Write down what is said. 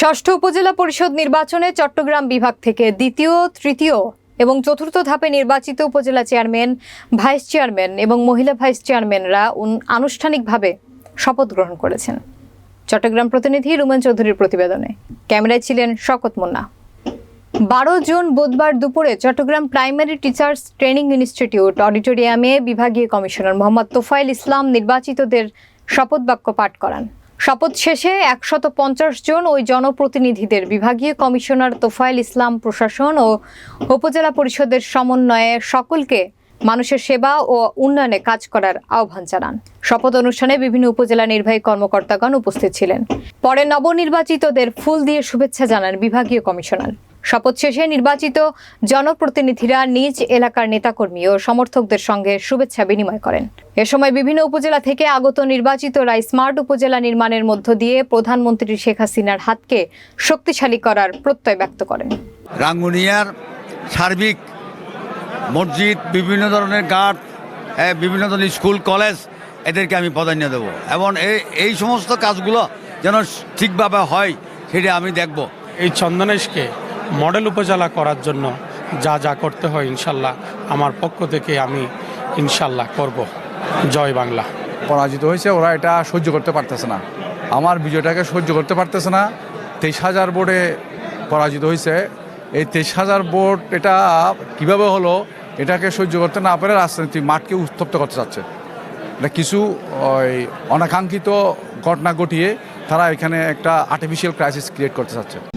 ষষ্ঠ উপজেলা পরিষদ নির্বাচনে চট্টগ্রাম বিভাগ থেকে দ্বিতীয়, তৃতীয় এবং চতুর্থ ধাপে নির্বাচিত উপজেলা চেয়ারম্যান, ভাইস চেয়ারম্যান এবং মহিলা ভাইস চেয়ারম্যানরা আনুষ্ঠানিকভাবে শপথ গ্রহণ করেছেন। চট্টগ্রাম প্রতিনিধি রুমান চৌধুরীর প্রতিবেদনে। ক্যামেরায় ছিলেন শকত মুন্না। বারো জুন বুধবার দুপুরে Chattogram primary teachers training institute অডিটোরিয়ামে বিভাগীয় কমিশনার মোহাম্মদ তোফাইল ইসলাম নির্বাচিতদের শপথ বাক্য পাঠ করান। শপথ শেষে একশত পঞ্চাশ জন ওই জনপ্রতিনিধিদের বিভাগীয় কমিশনার তোফাইল ইসলাম প্রশাসন ও উপজেলা পরিষদের সমন্বয়ে সকলকে মানুষের সেবা ও উন্নয়নে কাজ করার আহ্বান জানান। শপথ অনুষ্ঠানে বিভিন্ন উপজেলা নির্বাহী কর্মকর্তাগণ উপস্থিত ছিলেন। পরে নবনির্বাচিতদের ফুল দিয়ে শুভেচ্ছা জানান বিভাগীয় কমিশনার। শপথ শেষে নির্বাচিত জনপ্রতিনিধিরা নিজ এলাকার নেতাকর্মী ও সমর্থকদের সঙ্গে শুভেচ্ছা বিনিময় করেন। এ সময় বিভিন্ন উপজেলা থেকে আগত নির্বাচিতরা স্মার্ট উপজেলা নির্মাণের মধ্য দিয়ে প্রধানমন্ত্রী শেখ হাসিনার হাতকে শক্তিশালী করার প্রত্যয় ব্যক্ত করেন। রাঙ্গুনিয়ার সার্বিক মসজিদ বিভিন্ন ধরনের গার্ড বিভিন্ন ধরনের স্কুল কলেজ এদেরকে আমি প্রাধান্য দেবো এবং এই এই সমস্ত কাজগুলো যেন ঠিকভাবে হয় সেটা আমি দেখব। এই চন্দনেশকে মডেল উপজেলা করার জন্য যা যা করতে হয় ইনশাল্লাহ আমার পক্ষ থেকে আমি ইনশাল্লাহ করব। জয় বাংলা। পরাজিত হয়েছে, ওরা এটা সহ্য করতে পারতেছে না। আমার বিজয়টাকে সহ্য করতে পারতেছে না। তেইশ হাজার বোর্ডে পরাজিত হয়েছে। এই তেইশ হাজার বোর্ড এটা কীভাবে হলো, এটাকে সহ্য করতে না পারে রাজনীতি মাঠকে উত্তপ্ত করতে চাচ্ছে। এটা কিছু, ওই, অনাকাঙ্ক্ষিত ঘটনা ঘটিয়ে তারা এখানে একটা আর্টিফিশিয়াল ক্রাইসিস ক্রিয়েট করতে চাচ্ছে।